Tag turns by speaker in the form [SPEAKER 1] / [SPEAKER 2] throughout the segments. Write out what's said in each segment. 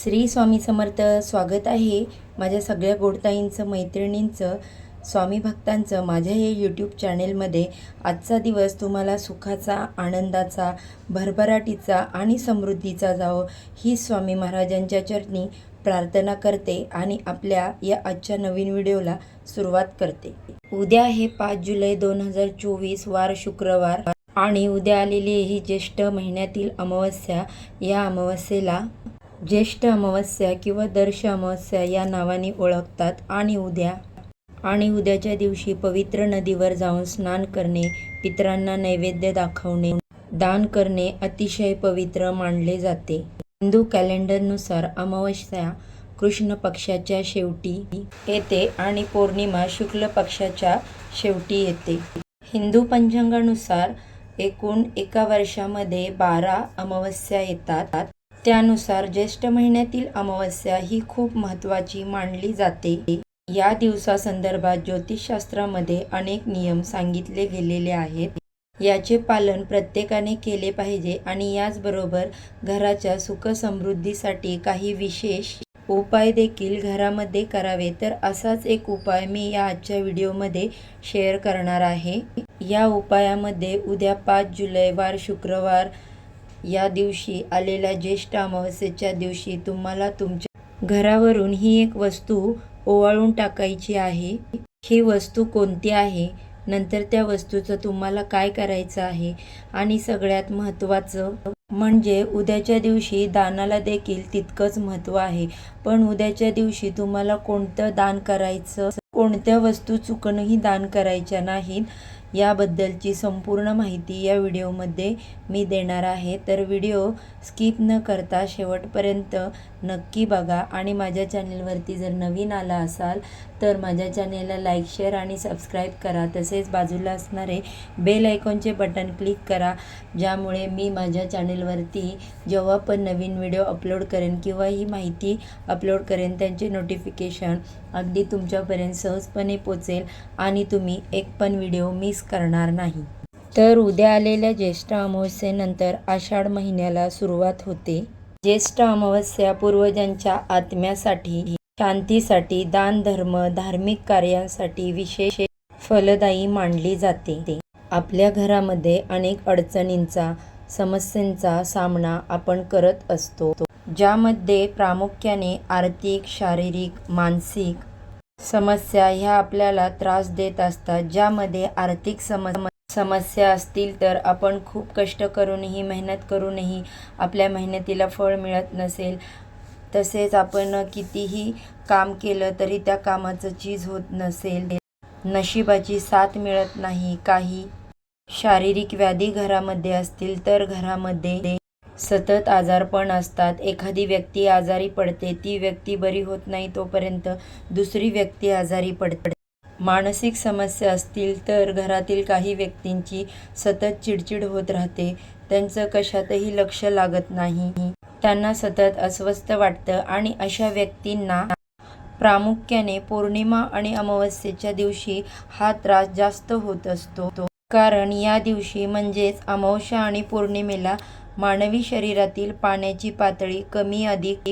[SPEAKER 1] श्री स्वामी समर्थ स्वागत आहे माझ्या सगळ्या गोडताईंचं मैत्रिणींचं स्वामी भक्तांचं माझ्या हे यूट्यूब चॅनेलमध्ये आजचा दिवस तुम्हाला सुखाचा आनंदाचा भरभराटीचा आणि समृद्धीचा जावो ही स्वामी महाराजांच्या चरणी प्रार्थना करते आणि आपल्या या आजच्या नवीन व्हिडिओला सुरुवात करते. उद्या हे पाच जुलै दोन हजार चोवीस वार शुक्रवार. आणि उद्या आलेली ही ज्येष्ठ महिन्यातील अमावस्या. या अमावस्येला ज्येष्ठ अमावस्या किंवा दर्श अमावस्या या नावाने ओळखतात आणि उद्या आणि उद्याच्या दिवशी पवित्र नदीवर जाऊन स्नान करणे पितरांना नैवेद्य दाखवणे दान करणे अतिशय पवित्र मानले जाते. हिंदू कॅलेंडरनुसार अमावस्या कृष्ण पक्षाच्या शेवटी येते आणि पौर्णिमा शुक्ल पक्षाच्या शेवटी येते. हिंदू पंचांगानुसार एकूण एका वर्षामध्ये बारा अमावस्या येतात. त्यानुसार ज्येष्ठ महिन्यातील अमावस्या ही खूप महत्त्वाची मानली जाते. या दिवसासंदर्भात ज्योतिषशास्त्रामध्ये अनेक नियम सांगितले गेलेले आहेत. याचे पालन प्रत्येकाने केले पाहिजे आणि याचबरोबर घराच्या सुखसमृद्धीसाठी काही विशेष उपाय देखील घरामध्ये करावे. तर असाच एक उपाय मी या आजच्या व्हिडिओमध्ये शेअर करणार आहे. या उपायामध्ये उद्या पाच जुलै वार शुक्रवार या दिवशी आलेल्या ज्येष्ठ अमावस्येच्या दिवशी तुम्हाला तुमच्या घरावरून ही एक वस्तू ओवाळून टाकायची आहे. ही वस्तू कोणती आहे? नंतर त्या वस्तूचं तुम्हाला काय करायचं आहे? आणि सगळ्यात महत्त्वाचं म्हणजे उद्याच्या दिवशी दानाला देखील तितकंच महत्त्व आहे. पण उद्याच्या दिवशी तुम्हाला कोणतं दान करायचं? कोणत्या वस्तू चुकूनही दान करायच्या नाहीत. याबद्दलची संपूर्ण माहिती या व्हिडिओमध्ये मी देणार आहे. तर व्हिडिओ स्किप न करता शेवटपर्यंत नक्की बघा आणि माझ्या चॅनेलवरती जर नवीन आला असाल तर माझ्या चॅनेलला लाईक शेअर आणि सबस्क्राईब करा. तसेच बाजूला असणारे बेल आयकॉनचे बटन क्लिक करा ज्यामुळे मी माझ्या चॅनेलवरती जेव्हा पण नवीन व्हिडिओ अपलोड करेन किंवा ही माहिती अपलोड करेन त्यांचे नोटिफिकेशन अगदी तुमच्यापर्यंत सहजपणे पोचेल आणि तुम्ही एक पण व्हिडिओ मिस करणार नाही. तर उद्या आलेल्या ज्येष्ठ अमावस्येनंतर आषाढ महिन्याला सुरुवात होते. ज्येष्ठ अमावस्या पूर्वजांच्या आत्म्यासाठी शांतीसाठी दान धर्म धार्मिक कार्यांसाठी विशेष फलदायी मानली जाते. आपल्या घरामध्ये अनेक अडचणींचा समस्यांचा सामना आपण करत असतो. ज्यामध्ये प्रामुख्याने आर्थिक शारीरिक मानसिक समस्या ह्या आपल्याला त्रास देत असतात. ज्यामध्ये आर्थिक सम समस्या असतील तर आपण खूप कष्ट करूनही मेहनत करूनही आपल्या मेहनतीला फळ मिळत नसेल. तसेच आपण कितीही काम केलं तरी त्या कामाचं चीज होत नसेल. नशिबाची साथ मिळत नाही. काही शारीरिक व्याधी घरामध्ये असतील तर घरामध्ये सतत आजारपण असतात. एखादी व्यक्ती आजारी पडते ती व्यक्ती बरी होत नाही तोपर्यंत दुसरी व्यक्ती आजारी पडते. मानसिक समस्या असतील तर घरातील काही व्यक्तींची सतत चिडचिड होत राहते. त्यांचं कशातही लक्ष लागत नाही. त्यांना सतत अस्वस्थ वाटतं आणि अशा व्यक्तींना प्रामुख्याने पौर्णिमा आणि अमावस्येच्या दिवशी हा त्रास जास्त होत असतो. कारण या दिवशी म्हणजेच अमावस्या आणि पौर्णिमेला मानवी शरीरातील पाण्याची पातळी कमी अधिक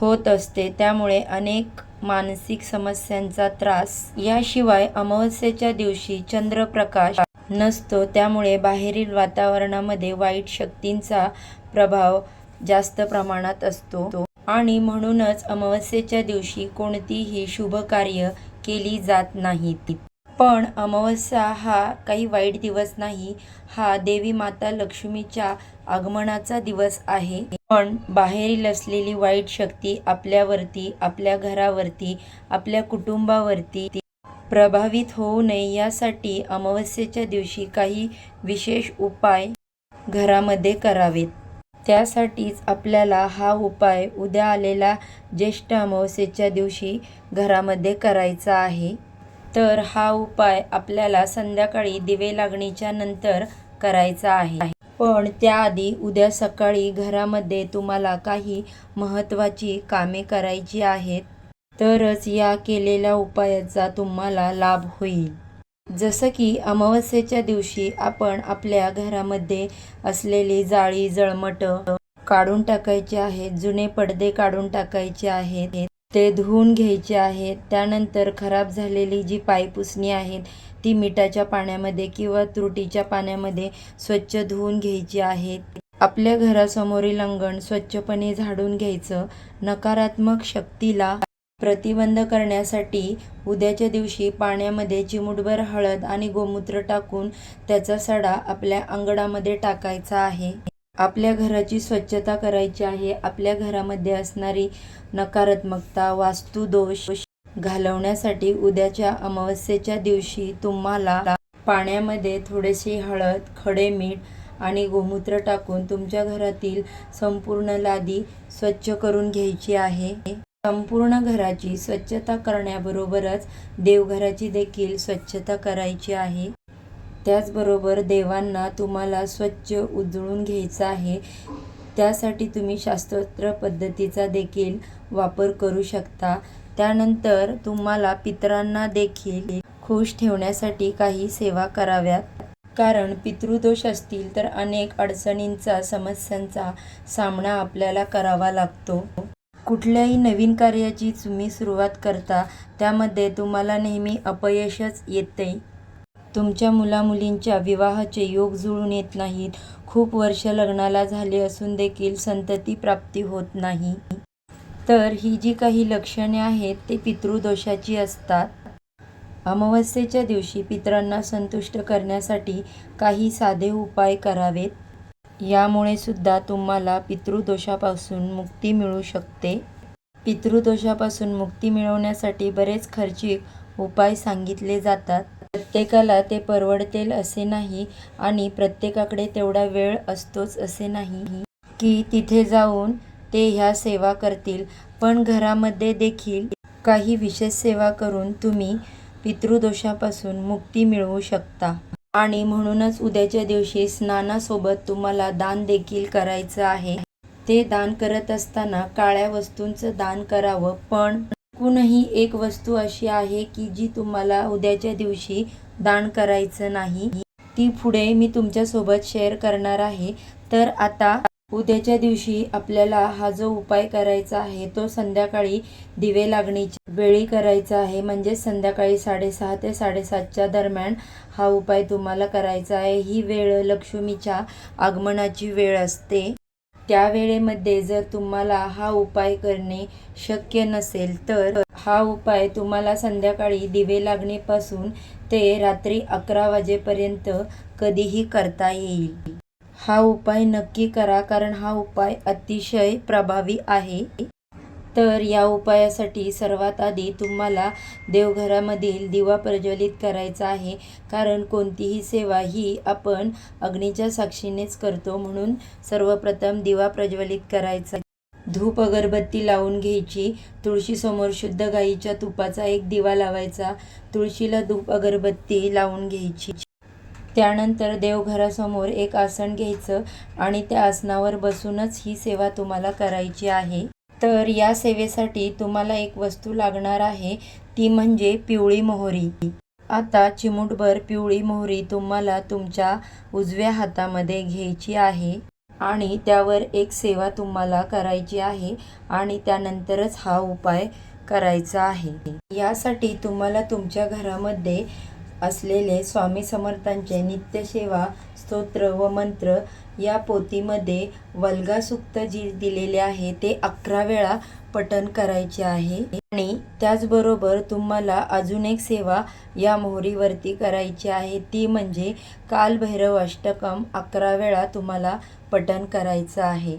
[SPEAKER 1] होत असते. त्यामुळे अनेक मानसिक समस्यांचा त्रास याशिवाय अमावस्येच्या दिवशी चंद्रप्रकाश नसतो. त्यामुळे बाहेरील वातावरणामध्ये वाईट शक्तींचा प्रभाव जास्त प्रमाणात असतो. आणि म्हणूनच अमावस्येच्या दिवशी कोणतीही शुभ कार्य केली जात नाहीत पण अमावस्या हा काही वाईट दिवस नाही. हा देवी माता लक्ष्मीच्या आगमनाचा दिवस आहे. पण बाहेरील असलेली वाईट शक्ती आपल्यावरती आपल्या घरावरती आपल्या कुटुंबावरती प्रभावित होऊ नये यासाठी अमावस्येच्या दिवशी काही विशेष उपाय घरामध्ये करावेत. त्यासाठीच आपल्याला हा उपाय उद्या आलेला ज्येष्ठ अमावस्येच्या दिवशी घरामध्ये करायचा आहे. तर हा उपाय आपल्याला संध्याकाळी दिवे लागणीच्या नंतर करायचा आहे. पण त्याआधी उद्या सकाळी घरामध्ये तुम्हाला काही महत्त्वाची कामे करायची आहेत तरच या केलेल्या उपायाचा तुम्हाला लाभ होईल. जसं की अमावस्येच्या दिवशी आपण आपल्या घरामध्ये असलेली जाळी जळमटं काढून टाकायचे आहेत जुने पडदे काढून टाकायचे आहेत. ते धुवून घ्यायचे आहेत. त्यानंतर खराब झालेली जी पायपुसणी आहेत ती मिठाच्या पाण्यामध्ये किंवा त्रुटीच्या पाण्यामध्ये स्वच्छ धुवून घ्यायची आहेत. आपल्या घरासमोरील अंगण स्वच्छपणे झाडून घ्यायचं नकारात्मक शक्तीला प्रतिबंध करण्यासाठी उद्याच्या दिवशी पाण्यामध्ये चिमूटभर हळद आणि गोमूत्र टाकून त्याचा सडा आपल्या अंगणामध्ये टाकायचा आहे. आपल्या घराची स्वच्छता करायची आहे. आपल्या घरामध्ये असणारी नकारात्मकता वास्तुदोष घालवण्यासाठी उद्याच्या अमावस्येच्या दिवशी तुम्हाला पाण्यामध्ये थोडेसे हळद खडे मीठ आणि गोमूत्र टाकून तुमच्या घरातील संपूर्ण लादी स्वच्छ करून घ्यायची आहे. संपूर्ण घराची स्वच्छता करण्याबरोबरच देवघराची देखील स्वच्छता करायची आहे. त्याचबरोबर देवांना तुम्हाला स्वच्छ उजळून घ्यायचं आहे. त्यासाठी तुम्ही शास्त्रोत्र पद्धतीचा देखील वापर करू शकता. त्यानंतर तुम्हाला पितरांना देखील खुश ठेवण्यासाठी काही सेवा कराव्यात. कारण पितृदोष असतील तर अनेक अडचणींचा समस्यांचा सामना आपल्याला करावा लागतो. कुठल्याही नवीन कार्याची तुम्ही सुरुवात करता त्यामध्ये तुम्हाला नेहमी अपयशच येते. तुमच्या मुलामुलींच्या विवाहाचे योग जुळून येत नाहीत. खूप वर्ष लग्नाला झाले असून देखील संतती प्राप्ती होत नाही. तर ही जी काही लक्षणे आहेत ते पितृदोषाची असतात. अमावस्येच्या दिवशी पितरांना संतुष्ट करण्यासाठी काही साधे उपाय करावेत. यामुळे सुद्धा तुम्हाला पितृदोषापासून मुक्ती मिळू शकते. पितृदोषापासून मुक्ती मिळवण्यासाठी बरेच खर्चिक उपाय सांगितले जातात. प्रत्येकाला ते परवडतील असे नाही आणि प्रत्येकाकडे तेवढा वेळ असतोच असे नाही. की तिथे जाऊन ते ह्या सेवा करतील. पण घरामध्ये देखील काही विशेष सेवा करून तुम्ही पितृदोषापासून मुक्ती मिळवू शकता. आणि म्हणूनच उद्याच्या दिवशी स्नानासोबत तुम्हाला दान देखील करायचं आहे. ते दान करत असताना काळ्या वस्तूंचं दान करावं पण कुणही एक वस्तू अशी आहे की जी तुम्हाला उद्याच्या दिवशी दान करायचं नाही. ती पुढे मी तुमच्यासोबत शेअर करणार आहे. तर आता उद्याच्या दिवशी आपल्याला हा जो उपाय करायचा आहे तो संध्याकाळी दिवे लागणीच्या वेळी करायचा आहे. म्हणजे संध्याकाळी साडेसहा ते साडेसातच्या दरम्यान हा उपाय तुम्हाला करायचा आहे. ही वेळ लक्ष्मीच्या आगमनाची वेळ असते. त्या वेळेमध्ये जर तुम्हाला हा उपाय करणे शक्य नसेल तर हा उपाय तुम्हाला संध्याकाळी दिवे लागणेपासून ते रात्री अकरा वाजेपर्यंत कधीही करता येईल. हा उपाय नक्की करा कारण हा उपाय अतिशय प्रभावी आहे. तर या उपायासाठी सर्वात आधी तुम्हाला देवघरामधील दिवा प्रज्वलित करायचा आहे. कारण कोणतीही सेवा ही आपण अग्नीच्या साक्षीनेच करतो म्हणून सर्वप्रथम दिवा प्रज्वलित करायचा. धूप अगरबत्ती लावून घ्यायची. तुळशीसमोर शुद्ध गाईच्या तुपाचा एक दिवा लावायचा. तुळशीला धूप अगरबत्ती लावून घ्यायची. त्यानंतर देवघरासमोर एक आसन घ्यायचं आणि त्या आसनावर बसूनच ही सेवा तुम्हाला करायची आहे. तर या सेवेसाठी तुम्हाला एक वस्तू लागणार आहे ती म्हणजे पिवळी मोहरी. आता चिमूटभर पिवळी मोहरी तुम्हाला तुमच्या उजव्या हातामध्ये घ्यायची आहे आणि त्यावर एक सेवा तुम्हाला करायची आहे आणि त्यानंतरच हा उपाय करायचा आहे. यासाठी तुम्हाला तुमच्या घरामध्ये असलेले स्वामी समर्थांचे नित्यसेवा स्तोत्र व मंत्र या पोथीमध्ये वल्गासुक्त जी दिलेले आहे ते अकरा वेळा पठण करायचे आहे. आणि त्याचबरोबर तुम्हाला अजून एक सेवा या मोहरीवरती करायची आहे ती म्हणजे कालभैरव अष्टकम अकरा वेळा तुम्हाला पठण करायचं आहे.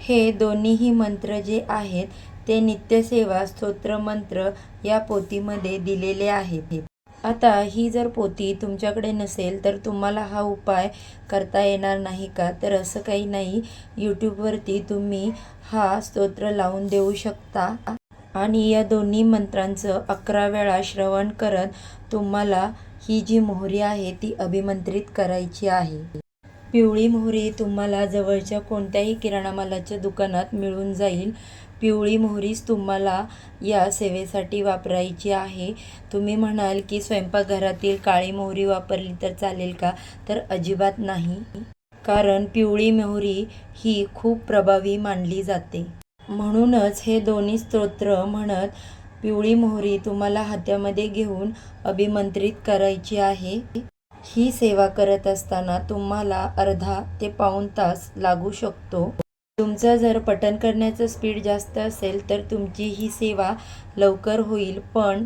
[SPEAKER 1] हे दोन्हीही मंत्र जे आहेत ते नित्यसेवा स्तोत्र मंत्र या पोथीमध्ये दिलेले आहेत. आता ही जर पोती तुमच्याकडे नसेल तर तुम्हाला हा उपाय करता येणार नाही का? तर असं काही नाही. यूट्यूबवरती तुम्ही हा स्तोत्र लावून देऊ शकता. आणि या दोन्ही मंत्रांचं अकरा वेळा श्रवण करत तुम्हाला ही जी मोहरी आहे ती अभिमंत्रित करायची आहे. पिवळी मोहरी तुम्हाला जवळच्या कोणत्याही किराणा मालाच्या दुकानात मिळून जाईल. पिवळी मोहरीच तुम्हाला या सेवेसाठी वापरायची आहे. तुम्ही म्हणाल की स्वयंपाकघरातील काळी मोहरी वापरली तर चालेल का? तर अजिबात नाही. कारण पिवळी मोहरी ही खूप प्रभावी मानली जाते. म्हणूनच हे दोन्ही स्तोत्र म्हणत पिवळी मोहरी तुम्हाला हातामध्ये घेऊन अभिमंत्रित करायची आहे. ही सेवा करत असताना तुम्हाला अर्धा ते पाऊण तास लागू शकतो. तुमचं जर पठण करण्याचं स्पीड जास्त असेल तर तुमची ही सेवा लवकर होईल. पण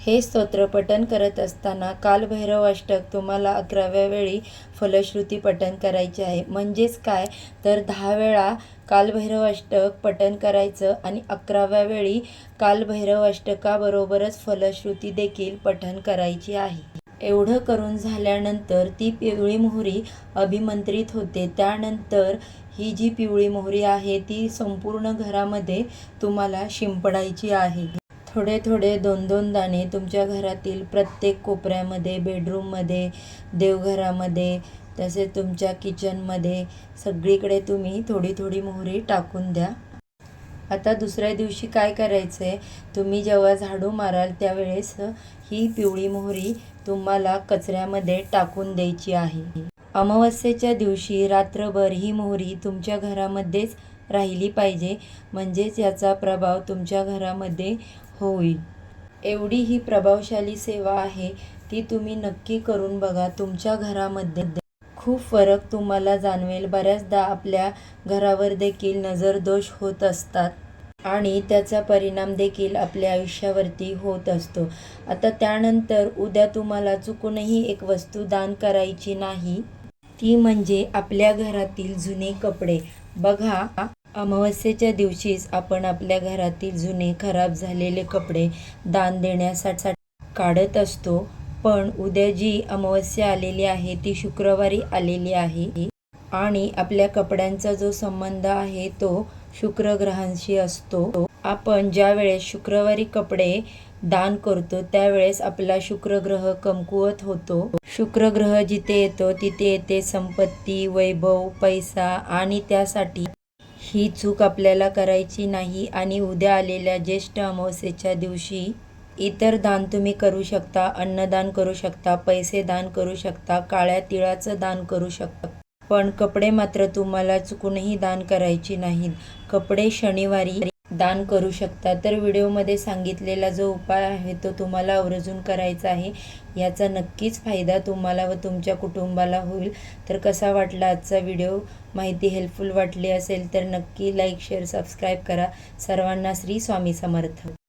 [SPEAKER 1] हे स्तोत्र पठण करत असताना कालभैरव अष्टक तुम्हाला अकराव्या वेळी फलश्रुती पठण करायचे आहे. म्हणजेच काय? तर दहा वेळा कालभैरव अष्टक पठण करायचं आणि अकराव्या वेळी कालभैरव अष्टकाबरोबरच फलश्रुती देखील पठण करायची आहे. एवढं करून झाल्यानंतर ती पिवळी मोहरी अभिमंत्रित होते. त्यानंतर ही जी पिवळी मोहरी आहे ती संपूर्ण घरामध्ये तुम्हाला शिंपडायची आहे. थोडे थोडे दोन दोन दाणे तुमच्या घरातील प्रत्येक कोपऱ्यामध्ये बेडरूममध्ये देवघरामध्ये तसेच तुमच्या किचनमध्ये सगळीकडे तुम्ही थोडी थोडी मोहरी टाकून द्या. आता दुसऱ्या दिवशी काय करायचं आहे तुम्ही जेव्हा झाडू माराल त्यावेळेस ही पिवळी मोहरी तुम्हाला कचऱ्यामध्ये टाकून द्यायची आहे. अमावस्येच्या दिवशी रात्रभर ही मोहरी तुमच्या घरामध्येच राहिली पाहिजे. म्हणजेच याचा प्रभाव तुमच्या घरामध्ये होईल. एवढी ही प्रभावशाली सेवा आहे ती तुम्ही नक्की करून बघा तुमच्या घरामध्ये. खूप फरक तुम्हाला जाणवेल. बऱ्याचदा आपल्या घरावर देखील नजरदोष होत असतात आणि त्याचा परिणाम देखील आपल्या आयुष्यावरती होत असतो. आता त्यानंतर उद्या तुम्हाला चुकूनही एक वस्तू दान करायची नाही. ती म्हणजे आपल्या घरातील जुने कपडे. बघा अमावस्येच्या दिवशीच आपण आपल्या घरातील जुने खराब झालेले कपडे दान देण्यासाठी काढत असतो. पण उद्या जी अमावस्या आलेली आहे ती शुक्रवारी आलेली आहे आणि आपल्या कपड्यांचा जो संबंध आहे तो शुक्र ग्रहांशी असतो. आपण ज्यावेळेस शुक्रवारी कपडे दान करतो त्यावेळेस आपला शुक्र ग्रह कमकुवत होतो. शुक्र ग्रह जिथे येतो तिथे येते संपत्ती वैभव पैसा आणि त्यासाठी ही चूक आपल्याला करायची नाही आणि उद्या आलेल्या ज्येष्ठ अमावस्येच्या दिवशी इतर दान तुम्ही करू शकता अन्नदान करू शकता पैसे दान करू शकता काळ्या तिळाचं दान करू शकता. पण कपडे मात्र तुम्हाला चुकूनही दान करायची नाहीत. कपडे शनिवारी दान करू शकता. तर व्हिडिओमध्ये सांगितलेला जो उपाय आहे तो तुम्हाला आवर्जून करायचा आहे. याचा नक्कीच फायदा तुम्हाला व तुमच्या कुटुंबाला होईल. तर कसा वाटला आजचा व्हिडिओ? माहिती हेल्पफुल वाटली असेल तर नक्की लाईक शेअर सबस्क्राईब करा. सर्वांना श्री स्वामी समर्थ.